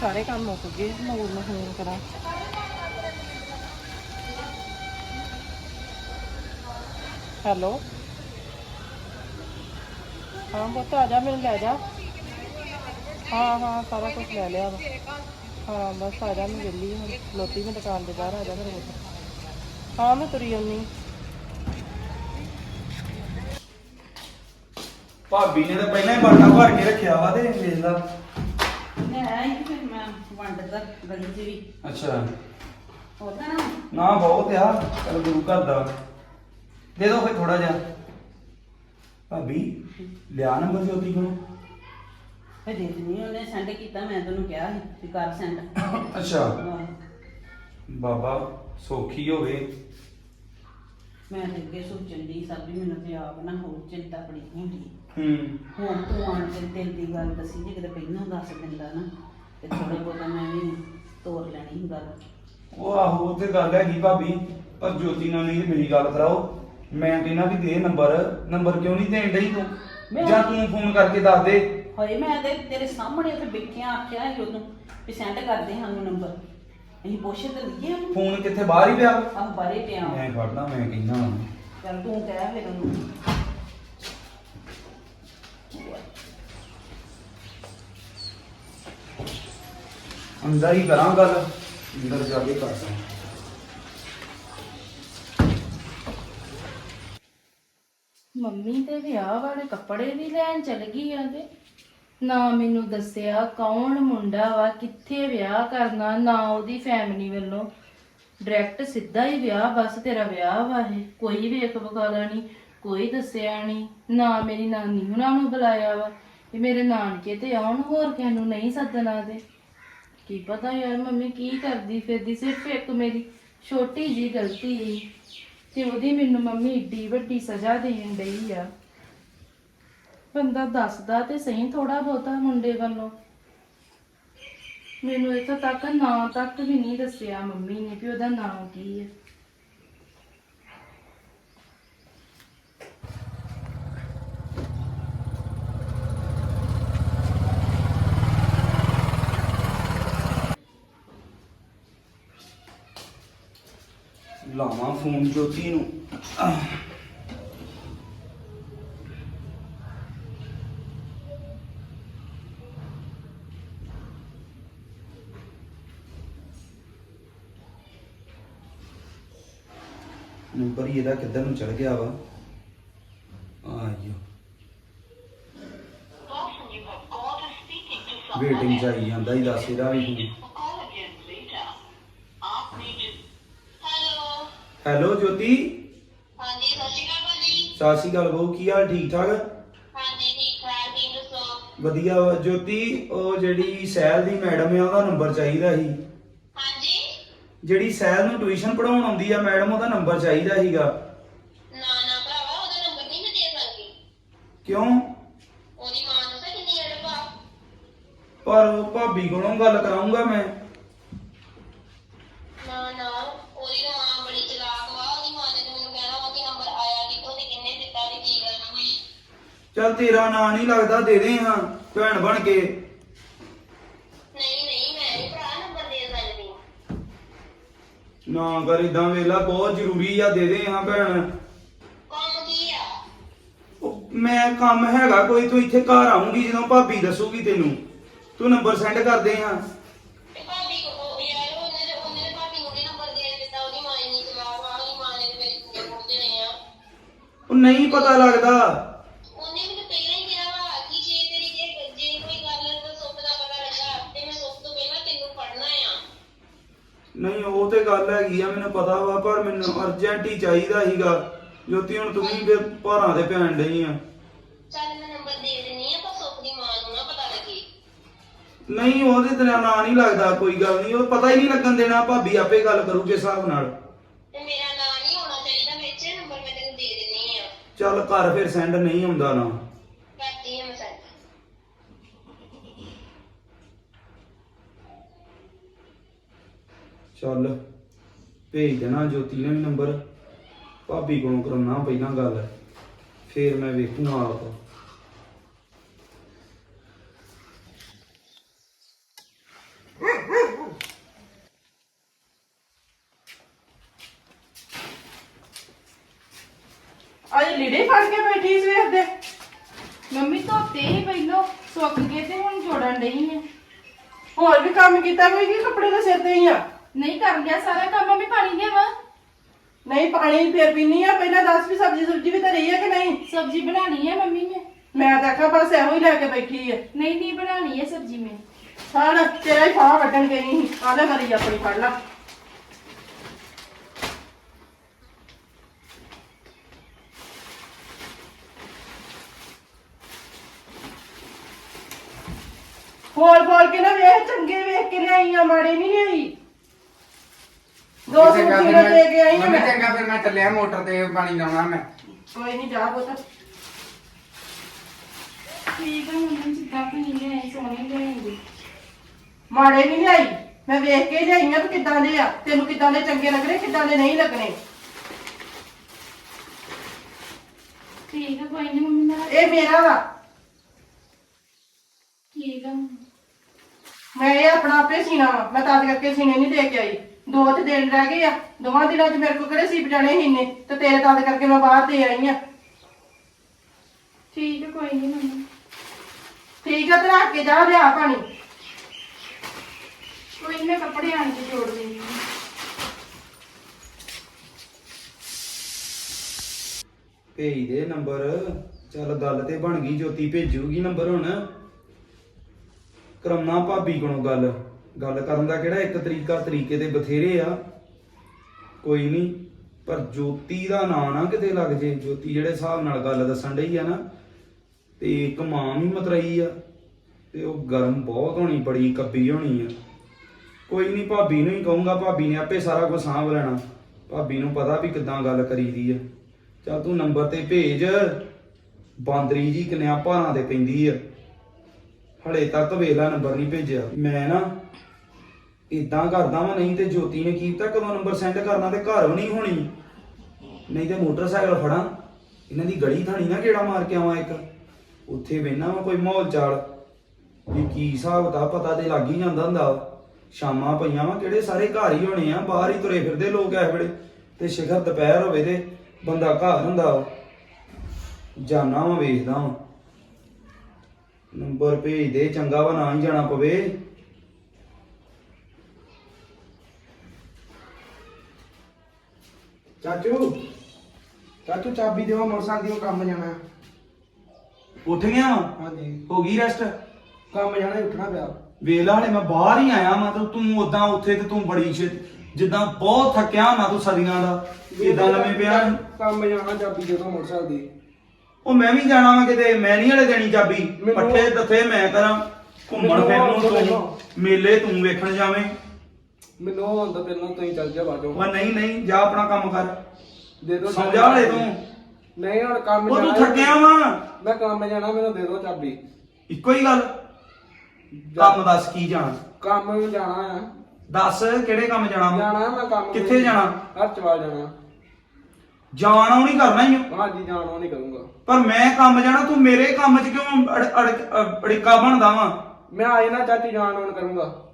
ਸਾਰੇ ਕੰਮ ਮੁੱਕ ਗਏ ਨੂਰ ਨੂੰ ਫੋਨ ਕਰਾਂ। ਹੈਲੋ? ਹਾਂ ਪੁੱਤ, ਆ ਜਾ ਮੈਨੂੰ ਲੈ ਜਾ। ਹਾਂ ਹਾਂ, ਸਾਰਾ ਕੁਝ ਲੈ ਲਿਆ। ਹਾਂ, ਬਸ ਆ ਜਾ, ਮੈਂ ਜੱਲੀ ਹੁਣ ਲੋਤੀ ਮੈਂ ਦੁਕਾਨ ਦੇ ਬਾਹਰ ਆ ਜਾ ਮੇਰੇ ਕੋਲ। ਹਾਂ, ਮੈਂ ਤੁਰੀ ਆਉਣੀ ਭਾਬੀ ਨੇ ਤਾਂ ਪਹਿਲਾਂ ਹੀ ਬਾਟਾ ਭਰ ਕੇ ਰੱਖਿਆ ਵਾ ਤੇ ਵੇਖ ਲਾ ਮੈਂ ਆਈ ਫਿਰ ਮੈਂ ਵੰਡਦਾ ਗਲੀ 'ਚ ਵੀ। ਅੱਛਾ। ਉਹਦਾ ਨਾ। ਨਾ ਬਹੁਤ ਆ। ਚਲ ਗੁਰੂ ਘਰ ਦਾ। ਦੇ ਦੋ ਫੇ ਥੋੜਾ ਜਿਹਾ। ਭਾਬੀ ਲਿਆ ਨੰਬਰ ਜੋਤੀ ਕੋਲ। ਫਿਰ ਦੇ ਦਿੰਦੀ ਉਹਨੇ ਸੈਂਡ ਕੀਤਾ ਮੈਂ ਤੈਨੂੰ ਕਿਹਾ ਸੀ ਵੀ ਕਰ ਸੈਂਡ ਅੱਛਾ। ਬਾਬਾ ਸੌਖੀ ਹੋਵੇ। ਮੈਂ ਤੇ ਅੱਗੇ ਸੋਚਣ ਦੀ ਸਭ ਵੀ ਮੈਨੂੰ ਤੇ ਆਪ ਨਾ ਹੋਰ ਚਿੰਤਾ ਬੜੀ ਹੁੰਦੀ। ਹੂੰ। ਹੁਣ ਤੂੰ ਆਣ ਕੇ ਦਿਲ ਦੀ ਗੱਲ ਦੱਸੀ ਜੇ ਕਿਤੇ ਪਹਿਲਾਂ ਦੱਸ ਦਿੰਦਾ ਨਾ ਤੇ ਥੋੜਾ ਬਹੁਤਾ ਮੈਂ ਵੀ ਤੋਰ ਲੈਣੀ ਸੀ ਗੱਲ। ਉਹ ਆਹੋ ਉਹ ਤੇ ਗੱਲ ਹੈਗੀ ਭਾਬੀ ਪਰ ਜੋਤੀ ਨਾਲ ਨਹੀਂ ਮੇਰੀ ਗੱਲ ਕਰਾਓ। ਮੈਂ ਕਹਿੰਦਾ ਵੀ ਦੇ ਨੰਬਰ ਨੰਬਰ ਕਿਉਂ ਨਹੀਂ ਦੇਣ ਡਈ ਤੂੰ? ਮੈਂ- ਜਾਂ ਤੂੰ ਫੋਨ ਕਰਕੇ ਦੱਸ ਦੇ। ਹੋਏ ਮੈਂ ਤੇ ਤੇਰੇ ਸਾਹਮਣੇ ਉੱਥੇ ਬੈਠਿਆ ਆਖਿਆ ਸੀ ਉਹਨੂੰ ਵੀ ਸੈਂਡ ਕਰਦੇ ਸਾਨੂੰ ਨੰਬਰ। ਅਸੀਂ ਪੁੱਛ ਤੇ ਲਈਏ ਉਹਨੂੰ। ਫੋਨ ਕਿੱਥੇ ਬਾਹਰ ਹੀ ਪਿਆ? ਆਹ ਬਾਰੇ ਪਿਆ। ਮੈਂ ਫੜਦਾ ਮੈਂ ਕਹਿੰਦਾ। ਚੱਲ ਤੂੰ ਕਹਿ ਫਿਰ ਉਹਨੂੰ। ਅੰਦਰ ਹੀ ਕਰਾਂ ਗੱਲ, ਅੰਦਰ ਜਾ ਕੇ ਕਰਦਾ। ਮੰਮੀ ਤੇ ਵਿਆਹ ਵਾਲੇ ਕੱਪੜੇ ਵੀ ਲੈਣ ਚਲ ਗਈ ਆ ਤੇ। ਨਾ ਮੈਨੂੰ ਦੱਸਿਆ ਕੌਣ ਮੁੰਡਾ ਵਾ, ਕਿੱਥੇ ਵਿਆਹ ਕਰਨਾ, ਨਾ ਉਹਦੀ ਫੈਮਿਲੀ ਵੱਲੋਂ। ਡਾਇਰੈਕਟ ਸਿੱਧਾ ਹੀ ਵਿਆਹ, ਬਸ ਤੇਰਾ ਵਿਆਹ ਵਾ ਇਹ। ਕੋਈ ਵੇਖ ਵਿਖਾਲਾ ਨਹੀਂ, ਕੋਈ ਦੱਸਿਆ ਨਹੀਂ। ਨਾ ਮੇਰੀ ਨਾਨੀ ਉਹਨਾਂ ਨੂੰ ਬੁਲਾਇਆ ਵਾ ਵੀ ਮੇਰੇ ਨਾਨਕੇ ਤੇ ਆਉਣ, ਹੋਰ ਕਿਸੇ ਨੂੰ ਨਹੀਂ ਸੱਦਣਾ ਤੇ। ਕੀ ਪਤਾ ਯਾਰ ਮੰਮੀ ਕੀ ਕਰਦੀ ਫਿਰਦੀ, ਸਿਰਫ ਇੱਕ ਮੇਰੀ ਛੋਟੀ ਜੀ ਗਲਤੀ ਸੀ ਤੇ ਉਹਦੀ ਮੈਨੂੰ ਮੰਮੀ ਏਡੀ ਵੱਡੀ ਸਜ਼ਾ ਦੇਣ ਡਈ ਆ। ਬੰਦਾ ਦੱਸਦਾ ਤੇ ਸਹੀ ਥੋੜਾ ਬਹੁਤਾ ਮੁੰਡੇ ਵੱਲੋਂ। ਮੈਨੂੰ ਇੱਥੋਂ ਤੱਕ ਨਾਂ ਤੱਕ ਵੀ ਨਹੀਂ ਦੱਸਿਆ ਮੰਮੀ ਨੇ ਵੀ ਉਹਦਾ ਨਾਂ ਕੀ ਹੈ ਲਾਵਾਂ ਫੋਨ ਜੋਤੀ ਨੂੰ। ਨੰਬਰ ਹੀ ਇਹਦਾ ਕਿੱਧਰ ਨੂੰ ਚੜ ਗਿਆ ਵਾ? ਆਇਓ ਵੇਟਿੰਗ ਚਾਹੀ ਜਾਂਦਾ ਹੀ ਦੱਸ ਇਹਦਾ ਵੀ ਹੈਲੋ ਹੈਲੋ ਜੋਤੀ। ਹਾਂਜੀ ਸਤਿ ਸ਼੍ਰੀ ਅਕਾਲ ਭਾਜੀ। ਸਤਿ ਸ਼੍ਰੀ ਅਕਾਲ ਬਹੂ ਕੀ ਹਾਲ ਠੀਕ ਠਾਕ? ਹਾਂਜੀ ਠੀਕ ਠਾਕ ਤੁਸੀਂ ਦੱਸੋ? ਵਧੀਆ ਵਾ। ਜੋਤੀ ਉਹ ਜਿਹੜੀ ਸਹਿਲ ਦੀ ਮੈਡਮ ਆ ਉਹਦਾ ਨੰਬਰ ਚਾਹੀਦਾ ਸੀ। ਹਾਂਜੀ? ਜਿਹੜੀ ਸਹਿਲ ਨੂੰ ਟਿਊਸ਼ਨ ਪੜਾਉਣ ਆਉਂਦੀ ਆ ਮੈਡਮ ਉਹਦਾ ਨੰਬਰ ਚਾਹੀਦਾ ਸੀਗਾ। ਨਾ ਨਾ ਭਰਾਵਾ ਉਹਦਾ ਨੰਬਰ ਨਹੀਂ ਮੈਂ ਦੇ ਸਕਦੀ। ਕਿਉਂ? ਉਹਦੀ ਮਾਂ ਦੱਸੇ ਕਿੰਨੀ ਅੜਪਾ ਪਰ ਉਹ ਭਾਬੀ ਕੋਲੋਂ ਗੱਲ ਕਰਾਉਂਗਾ ਮੈਂ। ਚੱਲ ਤੇਰਾ ਨਾਂ ਨਹੀਂ ਲੱਗਦਾ ਦੇ ਦੇ ਹਾਂ ਭੈਣ ਬਣ ਕੇ। ਨਹੀਂ ਨਹੀਂ ਮੈਂ ਨਹੀਂ ਭਰਾ ਨੰਬਰ ਦੇ ਸਕਦੀ ਨਾ ਕਰ ਇਦਾਂ ਵੇਲਾ ਬਹੁਤ ਜ਼ਰੂਰੀ ਆ ਦੇ ਦੇ ਹਾਂ ਭੈਣ। ਕੰਮ ਕੀ ਆ? ਉਹ ਮੈਂ ਕੰਮ ਹੈਗਾ ਕੋਈ ਤੂੰ ਇੱਥੇ ਘਰ ਆਉਂਗੀ ਜਦੋਂ ਭਾਬੀ ਦੱਸੂਗੀ ਤੈਨੂੰ। ਤੂੰ ਨੰਬਰ ਸੈਂਡ ਕਰ ਦੇ ਹਾਂ। ਤੇ ਭਾਬੀ ਕੋ ਉਹ ਯਾਰ ਉਹਨੇ ਤੇ ਉਹਨੇ ਤੇ ਭਾਬੀ ਨੂੰ ਨੀ ਨੰਬਰ ਦੇ ਦਿੱਤਾ ਉਹਦੀ ਮਾਂ ਇੰਨੀ ਉਹਦੀ ਮਾਂ ਨੇ ਤੇ ਮੇਰੇ ਫੋੜ ਦੇਣੇ ਆ। ਉਹ ਨਹੀਂ ਪਤਾ ਲੱਗਦਾ। ਨਹੀਂ ਉਹ ਤੇ ਗੱਲ ਹੈਗੀ ਆ ਮੈਨੂੰ ਪਤਾ ਵਾ ਪਰ ਮੈਨੂੰ ਅਰਜੈਂਟ ਹੀ ਚਾਹੀਦਾ ਸੀਗਾ। ਜੋਤੀ ਹੁਣ ਤੂੰ ਵੀ ਫਿਰ ਭਾਰਾਂ ਤੇ ਪੈਣ ਡਈ ਆ। ਚੱਲ ਮੈਂ ਨੰਬਰ ਦੇ ਦਿੰਨੀ ਆ ਪਰ ਸੁੱਖ ਦੀ ਮਾਂ ਨੂੰ ਨਾ ਪਤਾ ਲੱਗੇ। ਨਹੀਂ ਉਹਦੇ ਤੇਰਾ ਨਾਂ ਨਹੀਂ ਲੱਗਦਾ ਕੋਈ ਗੱਲ ਨਹੀਂ ਉਹ ਪਤਾ ਹੀ ਨਹੀਂ ਲੱਗਣ ਦੇਣਾ ਭਾਬੀ ਆਪੇ ਗੱਲ ਕਰੂ ਜਿਸ ਹਿਸਾਬ ਨਾਲ। ਤੇ ਮੇਰਾ ਨਾਂ ਨਹੀਂ ਹੋਣਾ ਚਾਹੀਦਾ ਵਿੱਚ ਨੰਬਰ ਮੈਂ ਤੈਨੂੰ ਦੇ ਦਿੰਨੀ ਆ। ਚੱਲ ਕਰ ਫਿਰ ਸੈਂਡ ਨਹੀਂ ਹੁੰਦਾ ਨਾ। ਚੱਲ ਭੇਜ ਦੇਣਾ ਜੋਤੀ ਨੇ ਵੀ ਨੰਬਰ। ਭਾਬੀ ਕੋਲੋਂ ਕਰਾਉਣਾ ਪਹਿਲਾਂ ਗੱਲ ਫੇਰ ਮੈਂ ਵੇਖੂੰਗਾ ਆਪ। ਬੈਠੀ ਸਵੇਰ ਦੇ। ਮੰਮੀ ਧੋਤੇ ਸੁੱਕ ਗਏ ਹੋਰ ਵੀ ਕੰਮ ਕੀਤਾ ਕੋਈ ਕਿ ਕੱਪੜੇ ਤਾਂ ਸਿਰ ਤੇ ਹੀ ਆ? ਨਹੀਂ ਕਰ ਗਿਆ ਸਾਰਾ ਕੰਮ ਮੰਮੀ ਪਾਣੀ ਲਿਆਵਾ? ਨਹੀਂ ਪਾਣੀ ਫੇਰ ਪੀਨੀ ਆ। ਪਹਿਲਾਂ ਦੱਸ ਵੀ ਸਬਜ਼ੀ ਸੁਬਜੀ ਵੀ ਤਾਂ ਰਹੀ ਆ ਕਿ ਨਹੀਂ? ਸਬਜ਼ੀ ਬਣਾਣੀ ਹੈ ਮੰਮੀ ਨੇ। ਮੈਂ ਤਾਂ ਆਖਾਂ ਬਸ ਇਹੋ ਹੀ ਲੈ ਕੇ ਬੈਠੀ ਆ। ਨਹੀਂ ਨਹੀਂ ਬਣਾਣੀ ਹੈ ਸਬਜ਼ੀ ਮੈਂ। ਸਾਡਾ ਤੇਰਾ ਹੀ ਫਾਹ ਵੱਢਣ ਗਈ ਸੀ। ਆਲੇ ਮਰੀ ਆਪਣੀ ਫੜ ਲਾ। ਬੋਲ ਬੋਲ ਕੇ ਨਾ ਵੇਖ ਚੰਗੇ ਵੇਖ ਕੇ ਲਿਆਈ ਆ ਮਾੜੇ ਨਹੀਂ ਲਿਆਈ। ਦੋ ਸੌ ਚੰਗਾ ਫਿਰ ਕਿਲੋ ਦੇ ਕੇ ਆਈ ਆ ਮੰਮੀ ਮੈਂ। ਚੰਗਾ ਫਿਰ ਮੈਂ ਚੱਲਿਆ ਮੋਟਰ ਤੇ ਪਾਣੀ ਲਾਉਣਾ ਮੈਂ। ਕੋਈ ਨਹੀਂ ਜਾ ਪੁੱਤ। ਠੀਕ ਹੈ ਮੰਮੀ ਜਿੱਦਾਂ ਤੁਸੀਂ ਲਿਆਏ ਸੋਹਣੇ ਲਿਆਏਂਗੇ ਮਾੜੇ ਨਹੀਂ ਲਿਆਈ ਮੈਂ ਵੇਖ ਕੇ ਲਿਆਈ ਆ ਤੂੰ ਕਿੱਦਾਂ ਦੇ ਆ। ਤੈਨੂੰ ਕਿੱਦਾਂ ਦੇ ਚੰਗੇ ਲੱਗਣੇ ਕਿੱਦਾਂ ਦੇ ਨਹੀਂ ਲੱਗਣੇ। ਠੀਕ ਹੈ ਕੋਈ ਨਹੀਂ ਮੰਮੀ ਮੈਂ ਇਹ ਮੇਰਾ ਵਾ। ਠੀਕ ਹੈ ਮੰਮੀ। ਮੈਂ ਇਹ ਆਪਣਾ ਆਪੇ ਸੀਣਾ ਵਾ। ਮੈਂ ਤਾਂ ਕਰਕੇ ਸੀਨੇ ਨਹੀਂ ਦੇ ਕੇ ਆਈ। ਦੋ ਤੇ ਦਿਨ ਰਹਿ ਗਏ ਆ। ਦੋਵਾਂ ਦਿਨਾਂ 'ਚ ਮੇਰੇ ਕੋਲ ਕਿਹੜੇ ਸੀਪ ਜਾਣੇ ਸੀ ਇੰਨੇ? ਤੇ ਤੇਰੇ ਤਦ ਕਰਕੇ ਮੈਂ ਬਾਹਰ ਦੇ ਆਈ ਆ। ਠੀਕ ਹੈ ਕੋਈ ਨਹੀਂ ਮੰਮੀ। ਠੀਕ ਆ ਤੇ ਰੱਖ ਕੇ ਜਾ ਲਿਆ ਪਾਣੀ। ਕੋਈ ਨੀ, ਮੈਂ ਕੱਪੜੇ ਆਣ ਕੇ ਜੋੜ ਦੇਣੀ ਆ। ਭੇਜ ਦੇ ਨੰਬਰ। ਚੱਲ ਗੱਲ ਤੇ ਬਣ ਗਈ ਜੋਤੀ ਭੇਜੂਗੀ ਨੰਬਰ ਹੁਣ। ਕਰਮਨਾ ਭਾਬੀ ਕੋਲੋਂ ਗੱਲ। ਗੱਲ ਕਰਨ ਦਾ ਕਿਹੜਾ ਇੱਕ ਤਰੀਕਾ, ਤਰੀਕੇ ਦੇ ਬਥੇਰੇ ਆ। ਕੋਈ ਨਹੀਂ, ਪਰ ਜੋਤੀ ਦਾ ਨਾਂ ਨਾ ਕਿਤੇ ਲੱਗ ਜੇ। ਜੋਤੀ ਜਿਹੜੇ ਹਿਸਾਬ ਨਾਲ ਗੱਲ ਦੱਸਣ ਡਈ ਆ ਨਾ, ਤੇ ਇੱਕ ਮਾਂ ਵੀ ਮਤਰਈ ਆ, ਤੇ ਉਹ ਗਰਮ ਬਹੁਤ ਹੋਣੀ, ਬੜੀ ਕੱਬੀ ਹੋਣੀ ਆ। ਕੋਈ ਨਹੀਂ, ਭਾਬੀ ਨੂੰ ਹੀ ਕਹੂੰਗਾ, ਭਾਬੀ ਨੇ ਆਪੇ ਸਾਰਾ ਕੁਝ ਸਾਂਭ ਲੈਣਾ। ਭਾਬੀ ਨੂੰ ਪਤਾ ਵੀ ਕਿੱਦਾਂ ਗੱਲ ਕਰੀਦੀ ਆ। ਚੱਲ ਤੂੰ ਨੰਬਰ ਤੇ ਭੇਜ। ਬਾਂਦਰੀ ਜੀ ਕਿੰਨਿਆਂ ਭਾਰਾਂ ਤੇ ਪੈਂਦੀ ਆ। ਹਲੇ ਤੱਕ ਵੇਲਾ ਨੰਬਰ ਨਹੀਂ ਭੇਜਿਆ। ਮੈਂ ਨਾ ਇਦਾਂ ਕਰਦਾ ਵਾਂ, ਨਹੀਂ ਤੇ ਜੋਤੀ ਨੇ ਕੀਤਾ ਕਦੋਂ ਨੰਬਰ ਸੈਂਡ ਕਰਨਾ ਤੇ ਘਰ ਵੀ ਨਹੀਂ ਹੋਣੀ। ਨਹੀਂ ਤੇ ਮੋਟਰਸਾਈਕਲ ਫੜਾਂ। ਇਹਨਾਂ ਦੀ ਗਲੀ ਥਾਣੀ ਨਾ ਕਿਹੜਾ ਮਾਰ ਕੇ ਆਵਾਂ ਇੱਕ। ਉੱਥੇ ਵੇਨਾ ਵਾ ਕੋਈ ਮਾਹੌਲ ਚਾਲ। ਵੀ ਕੀ ਹਿਸਾਬ ਦਾ ਪਤਾ ਤੇ ਲੱਗ ਹੀ ਜਾਂਦਾ ਹੁੰਦਾ। ਸ਼ਾਮਾਂ ਪਈਆਂ ਵਾ, ਕਿਹੜੇ ਸਾਰੇ ਘਰ ਹੀ ਹੋਣੇ ਆ, ਬਾਹਰ ਹੀ ਤੁਰੇ ਫਿਰਦੇ ਲੋਕ ਐ ਵੇਲੇ। ਤੇ ਸ਼ਿਖਰ ਦੁਪਹਿਰ ਹੋਵੇ ਤੇ ਬੰਦਾ ਘਰ ਹੁੰਦਾ ਵਾ। ਜਾਨਾ ਵਾ, ਵੇਖਦਾ ਵਾ। ਨੰਬਰ ਭੇਜ ਦੇ, ਚੰਗਾ ਵਾ, ਨਾ ਹੀ ਜਾਣਾ ਪਵੇ। ਚਾਚੂ ਚਾਚੂ ਚਾਬੀ ਦਿਓ ਮੋਟਰਸਾਈਕਲ ਦੀ ਉਹ ਕੰਮ ਜਾਣਾ। ਉੱਠ ਗਿਆ ਵਾ? ਹਾਂਜੀ। ਹੋ ਗਈ ਰੈਸਟ ਕੰਮ ਜਾਣਾ ਹੀ ਉੱਠਣਾ ਪਿਆ। ਵੇਲਾ ਹਲੇ ਮੈਂ ਬਾਹਰ ਹੀ ਆਇਆ ਮੈਂ ਤੇ ਤੂੰ ਉਦਾਂ ਉੱਥੇ ਤੇ ਤੂੰ ਬੜੀ ਛੇ ਜਿੱਦਾਂ ਬਹੁਤ ਥੱਕਿਆ ਹੁੰਦਾ ਤੂੰ ਸਦੀਆਂ ਦਾ ਇਦਾਂ ਲੰਮੇ ਪਿਆ। ਕੰਮ ਜਾਣਾ ਚਾਬੀ ਦੇ ਦਿਓ ਮੋਟਰਸਾਈਕਲ ਦੀ। ਉਹ ਮੈਂ ਵੀ ਜਾਣਾ ਵਾ ਕਿਤੇ ਮੈਂ ਨਹੀਂ ਹਲੇ ਦੇਣੀ ਚਾਬੀ। ਮੈਨੂੰ- ਪੱਠੇ ਦੱਥੇ ਮੈਂ ਕਰਾਂ ਘੁੰਮਣ ਮੈਨੂੰ ਫਿਰਨ ਨੂੰ ਤੂੰ। ਮੇਲੇ ਤੂੰ ਵੇਖਣ ਜਾਵੇਂ। ਮੈਨੂੰ ਉਹ ਹੁੰਦਾ ਪਹਿਲਾਂ ਤੁਸੀਂ ਚੱਲ ਜਾ ਬਾਜੋ ਉਹ ਨਹੀਂ ਨਹੀਂ ਜਾ ਆਪਣਾ ਕੰਮ ਕਰ। ਦੇ ਦਿਓ ਸਮਝਾ ਹਲੇ ਤੂੰ। ਨਹੀਂ ਹੁਣ ਕੰਮ ਉਹ ਤੂੰ ਜਾਣਾ ਥੱਕਿਆ ਵਾ। ਮੈਂ ਕੰਮ ਜਾਣਾ ਮੈਨੂੰ ਦੇ ਦਿਓ ਚਾਬੀ। ਇੱਕੋ ਹੀ ਗੱਲ। ਕੰਮ ਦੱਸ ਕੀ ਜਾਣਾ? ਕੰਮ ਨੂੰ ਜਾਣਾ ਆ। ਦੱਸ ਕਿਹੜੇ ਕੰਮ ਜਾਣਾ ਵਾ? ਜਾਣਾ ਮੈਂ ਕੰਮ ਕਿੱਥੇ ਜਾਣਾ? ਹਰਚਵਾਲ ਜਾਣਾ। ਜਾਣਾ ਉਹ ਨਹੀਂ ਕਰਨਾ ਹੀ। ਓ। ਹਾਂਜੀ ਜਾਣਾ ਨਹੀਂ ਕਰੂੰਗਾ। ਪਰ ਮੈਂ ਕੰਮ ਜਾਣਾ ਤੂੰ ਮੇਰੇ ਕੰਮ 'ਚ ਕਿਉਂ ਅੜ- ਅੜਿੱਕਾ ਬਣਦਾ ਵਾ? ਮੈਂ ਆਏ ਨਾ ਚਾਚੀ ਜਾਣ ਆਉਣ ਕਰੂੰਗਾ।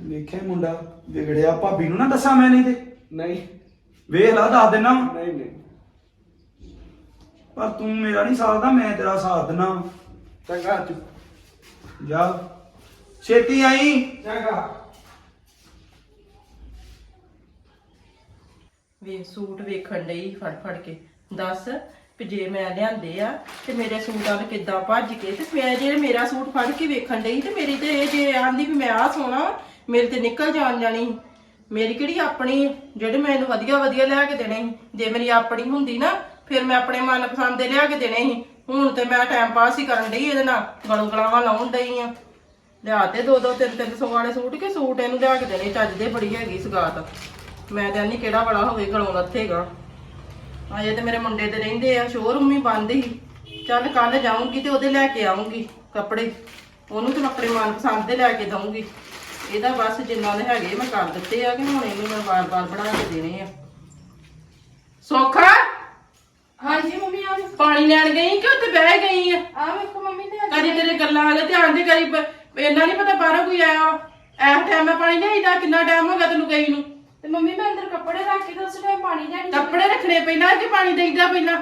ਵੇਖਿਆ ਮੁੰਡਾ? ਵਿਗੜਿਆ। ਭਾਬੀ ਨੂੰ ਨਾ ਦੱਸਾਂ ਮੈਂ ਨਹੀਂ ਤੇ? ਨਹੀਂ। ਵੇਖ ਲਾ ਦੱਸ ਦੇਣਾ ਨਹੀਂ ਨਹੀਂ। ਪਰ ਤੂੰ ਮੇਰਾ ਨਹੀਂ ਸਾਥ ਦਾ ਮੈਂ ਤੇਰਾ ਸਾਥ ਦੇਣਾ ਚੰਗਾ ਚਾਚੂ ਜਾ। ਛੇਤੀ ਆਈ। ਚੰਗਾ। ਵੇ ਸੂਟ ਵੇਖਣ ਲਈ ਫੜ ਫੜ ਕੇ। ਦੱਸ ਵੀ ਜੇ ਮੈਂ ਲਿਆਂਦੇ ਆ ਤੇ ਮੇਰੇ ਸੂਟ ਵਾਲ ਕਿੱਦਾਂ ਭੱਜ ਕੇ ਤੇ ਮੈਂ ਜੇ ਮੇਰਾ ਸੂਟ ਫੜ ਕੇ ਵੇਖਣ ਲਈ ਤੇ ਮੇਰੀ ਤੇ ਇਹ ਜੇ ਆਂਦੀ ਵੀ ਮੈਂ ਆ ਸੋਣਾ ਮੇਰੇ ਤੇ ਨਿਕਲ ਜਾਣ ਜਾਣੀ। ਸੀ। ਮੇਰੀ ਕਿਹੜੀ ਆਪਣੀ ਜਿਹੜੇ ਮੈਂ ਇਹਨੂੰ ਵਧੀਆ ਵਧੀਆ ਲਿਆ ਕੇ ਦੇਣੇ ਸੀ। ਜੇ ਮੇਰੀ ਆਪਣੀ ਹੁੰਦੀ ਨਾ, ਫਿਰ ਮੈਂ ਆਪਣੇ ਮਨਪਸੰਦ ਦੇ ਲਿਆ ਕੇ ਦੇਣੇ ਸੀ। ਹੁਣ ਤੇ ਮੈਂ ਟਾਈਮ ਪਾਸ ਹੀ ਕਰਨ ਡਈ ਇਹਦੇ ਨਾਲ। ਗਲੋਂ ਗਲਾਵਾਂ ਲਾਉਣ ਡਈ ਆ। ਲਿਆ ਤੇ ਦੋ ਦੋ, ਤਿੰਨ ਤਿੰਨ ਸੌ ਵਾਲੇ ਸੂਟ ਕੇ ਸੂਟ ਇਹਨੂੰ ਲਿਆ ਕੇ ਦੇਣੇ। ਚੱਜ ਦੇ ਬੜੀ ਹੈਗੀ ਸਗਾਤ। ਮੈਂ ਤਾਂ ਨਹੀਂ ਕਿਹੜਾ ਵਾਲਾ ਹੋਵੇ, ਗਲੋਂ ਲੱਥੇਗਾ। ਅਜੇ ਤੇ ਮੇਰੇ ਮੁੰਡੇ ਦੇ ਰਹਿੰਦੇ ਆ ਸ਼ੋਰੂਮ ਹੀ ਬੰਦ ਹੀ। ਚੱਲ ਕੱਲ ਜਾਊਂਗੀ ਤੇ ਉਹਦੇ ਲੈ ਕੇ ਆਊਂਗੀ ਕੱਪੜੇ। ਉਹਨੂੰ ਤੇ ਮੈਂ ਆਪਣੇ ਮਨਪਸੰਦ ਦੇ ਲੈ ਕੇ ਦਊਂਗੀ। ਇਹਦਾ ਬਸ ਜਿੰਨਾ ਦੇ ਹੈਗੇ ਮੈਂ ਕਰ ਦਿੱਤੇ ਆ ਕਿ ਹੁਣ ਇਹਨੂੰ ਮੈਂ ਬਾਰ-ਬਾਰ ਬਣਾ ਕੇ ਦੇਣੇ ਆ। ਸੋਖਾ? ਹਾਂਜੀ ਮੰਮੀ ਆ ਵੇਖੋ। ਪਾਣੀ ਲੈਣ ਗਈ ਕਿ ਉੱਥੇ ਬਹਿ ਗਈ ਆ? ਆ ਵੇਖੋ ਮੰਮੀ ਤੇ ਕਦੀ ਤੇਰੇ ਗੱਲਾਂ ਵਾਲੇ ਧਿਆਨ ਦੇ ਕਰੀ ਪ- ਇੰਨਾ ਨਹੀਂ ਪਤਾ ਬਾਹਰੋਂ ਕੋਈ ਆਇਆ ਐਸ ਟਾਈਮ ਮੈਂ ਪਾਣੀ ਲਿਆਈਦਾ ਕਿੰਨਾ ਟਾਈਮ ਹੋ ਗਿਆ ਤੈਨੂੰ ਗਈ ਨੂੰ? ਤੇ ਮੰਮੀ ਮੈਂ ਅੰਦਰ ਕੱਪੜੇ ਰੱਖ ਕੇ ਤਾਂ ਉਸ ਟਾਈਮ ਪਾਣੀ ਲੈਣ। ਕੱਪੜੇ ਰੱਖਣੇ ਪਹਿਲਾਂ ਕਿ ਪਾਣੀ ਦੇਈਦਾ ਪਹਿਲਾਂ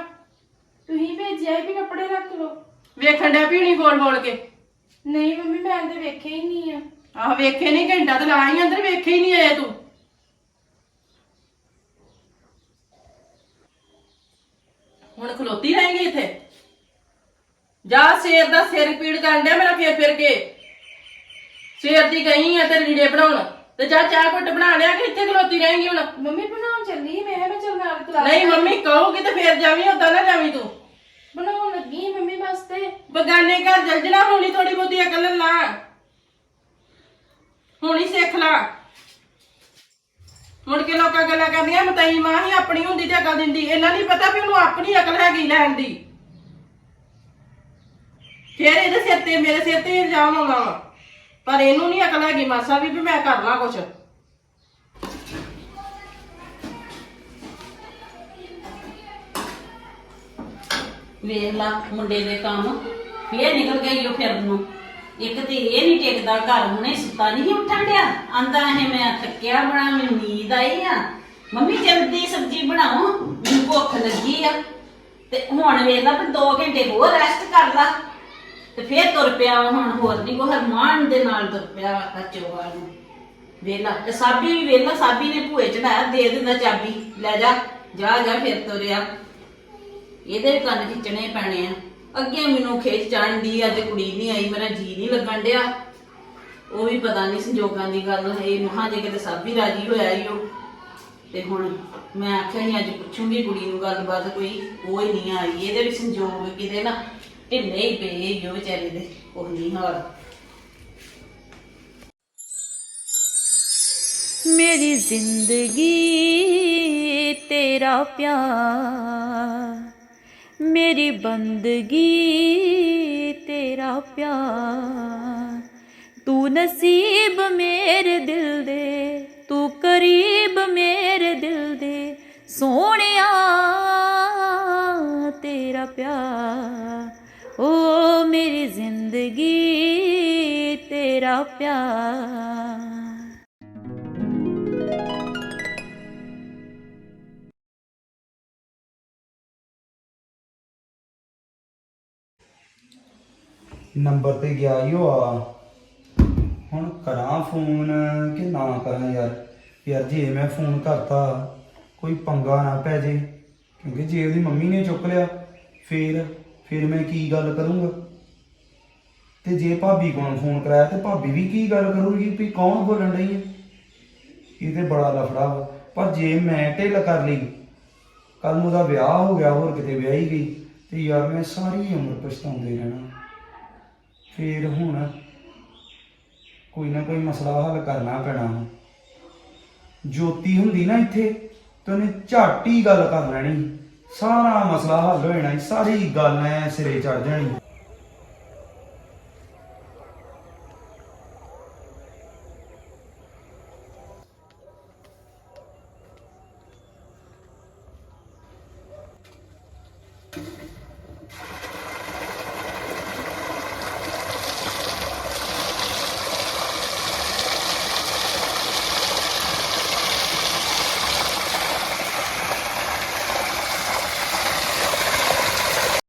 ਤੁਸੀਂ ਭੇਜਿਆ ਸੀ ਵੀ ਕੱਪੜੇ ਰੱਖ ਲਓ। ਵੇਖਣ ਡਿਆ ਪੀਣੀ ਬੋਲ ਬੋਲ ਕੇ? ਨਹੀਂ ਮੰਮੀ ਮੈਂ ਤੇ ਵੇਖੇ ਹੀ ਨਹੀਂ ਆ। ਆਹ ਵੇਖੇ ਨਹੀਂ ਘੰਟਾ ਤੇ ਲਾਈ ਅੰਦਰ ਵੇਖੇ ਹੀ ਨਹੀਂ ਆਇਆ ਤੂੰ। ਹੁਣ ਖਲੋਤੀ ਰਹੇਂਗੀ ਇੱਥੇ? ਜਾ ਸ਼ੇਰ ਦਾ ਸਿਰ ਪੀੜ ਕਰਨ ਡਿਆ ਮੇਰਾ ਫੇਰ ਫਿਰ ਕੇ। ਸ਼ੇਰ ਦੀ ਗਈ ਆ ਤੇ ਲੀੜੇ ਬਣਾਉਣ। ਤੇ ਜਾ ਚਾਹ ਘੁੱਟ ਬਣਾ ਲਿਆ ਕਿ ਇੱਥੇ ਖਲੋਤੀ ਰਹੇਂਗੀ ਹੁਣ? ਮੰਮੀ ਬਣਾਉਣ ਚੱਲੀ ਮੈਂ ਕਿਹਾ ਮੈਂ ਚੱਲ ਨਾਲ ਕਲਾ ਨਹੀਂ ਮੰਮੀ ਕਹੂਗੀ ਤੇ ਫੇਰ ਜਾਵੀਂ ਉਦਾਂ ਨਾ ਜਾਵੀਂ ਤੂੰ। ਬਣਾਉਣ ਲੱਗੀ ਮੰਮੀ ਵਾਸਤੇ। ਬਗਾਨੇ ਘਰ ਜਲ ਜਣਾ ਹੋਣੀ ਥੋੜੀ ਬਹੁਤੀ ਅਕਲ ਲਾ। ਹੁਣੀ ਸਿੱਖ ਲਾ। ਮੁੜ ਕੇ ਲੋਕਾਂ ਗੱਲਾਂ ਕਰਦੀਆਂ ਮਤਈ ਮਾਂ ਹੀ ਆਪਣੀ ਹੁੰਦੀ ਤੇ ਅਕਲ ਦਿੰਦੀ। ਇਹਨਾਂ ਨਹੀਂ ਪਤਾ ਵੀ ਉਹਨੂੰ ਆਪਣੀ ਅਕਲ ਹੈਗੀ ਲੈਣ ਦੀ। ਫੇਰ ਇਹਦੇ ਸਿਰ ਤੇ, ਮੇਰੇ ਸਿਰ ਤੇ ਇਲਜ਼ਾਮ ਆਉਣਾ ਵਾ। ਪਰ ਇਹਨੂੰ ਨਹੀਂ ਅਕਲ ਹੈਗੀ ਮਾਸਾ ਵੀ ਵੀ ਮੈਂ ਕਰ ਲਾਂ ਕੁਛ। ਵੇਖ ਲਾ ਮੁੰਡੇ ਦੇ ਕੰਮ। ਫੇਰ ਨਿਕਲ ਗਈ ਉਹ ਫਿਰਨ ਨੂੰ। ਇੱਕ ਤੇ ਇਹ ਨਹੀਂ ਟਿਕਦਾ ਘਰ ਹੁਣੇ ਸੁੱਤਾ ਨਹੀਂ ਉੱਠਣ ਡਿਆ। ਆਂਦਾ ਇਹ ਮੈਂ ਥੱਕਿਆ ਬੜਾ, ਮੈਨੂੰ ਨੀਂਦ ਆਈ ਆ। ਮੰਮੀ ਜਲਦੀ ਸਬਜ਼ੀ ਬਣਾਓ, ਮੈਨੂੰ ਭੁੱਖ ਲੱਗੀ ਆ। ਤੇ ਹੁਣ ਵੇਖ ਲਾ ਵੀ 2 ਘੰਟੇ ਹੋਰ ਰੈਸਟ ਕਰ ਲਾ। ਤੇ ਫੇਰ ਤੁਰ ਪਿਆ ਵਾ, ਹੁਣ ਹੋਰ ਨਹੀਂ ਕੋ ਹਰਮਾਨ ਦੇ ਨਾਲ ਤੁਰ ਪਿਆ ਕੱਚੋਵਾਲ ਨੂੰ। ਵੇਲਾ ਤੇ ਸਾਬੀ ਵੀ ਵੇਲਾ ਸਾਬੀ ਨੇ ਭੂਏ ਚੜਾਇਆ ਦੇ ਦਿੰਦਾ ਚਾਬੀ। ਲੈ ਜਾ ਜਾ ਜਾ, ਫਿਰ ਤੁਰਿਆ। ਇਹਦੇ ਕੰਨ ਖਿੱਚਣੇ ਪੈਣੇ ਆ। ਅੱਗੇ ਮੈਨੂੰ ਖੇਚ ਚੜਨ ਦੀ ਅੱਜ ਕੁੜੀ ਨਹੀਂ ਆਈ, ਮੇਰਾ ਜੀ ਨਹੀਂ ਲੱਗਣ ਡਿਆ। ਉਹ ਵੀ ਪਤਾ ਨਹੀਂ ਸੰਜੋਗਾਂ ਦੀ ਗੱਲ ਹੈ ਮਹਾ ਜੇ ਕਿਤੇ ਸਭ ਵੀ ਰਾਜੀ ਹੋਇਆ ਹੀ ਉਹ। ਤੇ ਹੁਣ ਮੈਂ ਆਖਿਆ ਨਹੀਂ ਅੱਜ ਪੁੱਛੂਗੀ ਕੁੜੀ ਨੂੰ ਗੱਲਬਾਤ ਕੋਈ, ਉਹ ਹੀ ਨਹੀਂ ਆਈ। ਇਹਦੇ ਵੀ ਸੰਜੋਗ ਕਿਤੇ ਨਾ ਢਿੱਲੇ ਹੀ ਪਏ ਜੋ ਵਿਚਾਰੇ ਦੇ ਉਹ ਨਹੀਂ ਹਾਲ। ਮੇਰੀ ਜ਼ਿੰਦਗੀ ਤੇਰਾ ਪਿਆਰ। ਮੇਰੀ ਬੰਦਗੀ ਤੇਰਾ ਪਿਆਰ। ਤੂੰ ਨਸੀਬ ਮੇਰੇ ਦਿਲ ਦੇ, ਤੂੰ ਕਰੀਬ ਮੇਰੇ ਦਿਲ ਦੇ, ਸੋਹਣਿਆ ਤੇਰਾ ਪਿਆਰ। ਓ ਮੇਰੀ ਜ਼ਿੰਦਗੀ ਤੇਰਾ ਪਿਆਰ। ਨੰਬਰ ਤੇ ਗਿਆ ਹੀ ਉਹ ਆ ਹੁਣ ਕਰਾਂ ਫੋਨ ਕਿ ਨਾ ਕਰਾਂ ਯਾਰ। ਯਾਰ ਜੇ ਮੈਂ ਫੋਨ ਕਰਤਾ, ਕੋਈ ਪੰਗਾ ਨਾ ਪੈ ਜੇ। ਕਿਉਂਕਿ ਜੇ ਉਹਦੀ ਮੰਮੀ ਨੇ ਚੁੱਕ ਲਿਆ, ਫੇਰ, ਫਿਰ ਮੈਂ ਕੀ ਗੱਲ ਕਰੂੰਗਾ? ਤੇ ਜੇ ਭਾਬੀ ਕੋਲ ਫੋਨ ਕਰਾਇਆ ਤੇ ਭਾਬੀ ਵੀ ਕੀ ਗੱਲ ਕਰੂਗੀ ਵੀ ਕੌਣ ਬੋਲਣ ਰਹੀ ਹੈ ਇਹ ਤੇ ਬੜਾ ਲਫੜਾ ਵਾ। ਪਰ ਜੇ ਮੈਂ ਢਿੱਲ ਕਰ ਲਈ ਕੱਲ ਨੂੰ ਉਹਦਾ ਵਿਆਹ ਹੋ ਗਿਆ, ਹੋਰ ਕਿਤੇ ਵਿਆਹੀ ਗਈ, ਤੇ ਯਾਰ ਮੈਂ ਸਾਰੀ ਉਮਰ ਪਛਤਾਉਂਦੇ ਰਹਿਣਾ। ਫੇਰ ਹੁਣ ਕੋਈ ਨਾ ਕੋਈ ਮਸਲਾ ਹੱਲ ਕਰਨਾ ਪੈਣਾ ਜੋਤੀ ਹੁੰਦੀ ਨਾ ਇੱਥੇ ਤੇ ਉਹਨੇ ਝੱਟ ਗੱਲ ਕਰ ਲੈਣੀ। ਸਾਰਾ ਮਸਲਾ ਹੱਲ ਹੋ ਜਾਣਾ ਸੀ, ਸਾਰੀ ਗੱਲ ਐ ਸਿਰੇ ਚੜ ਜਾਣੀ।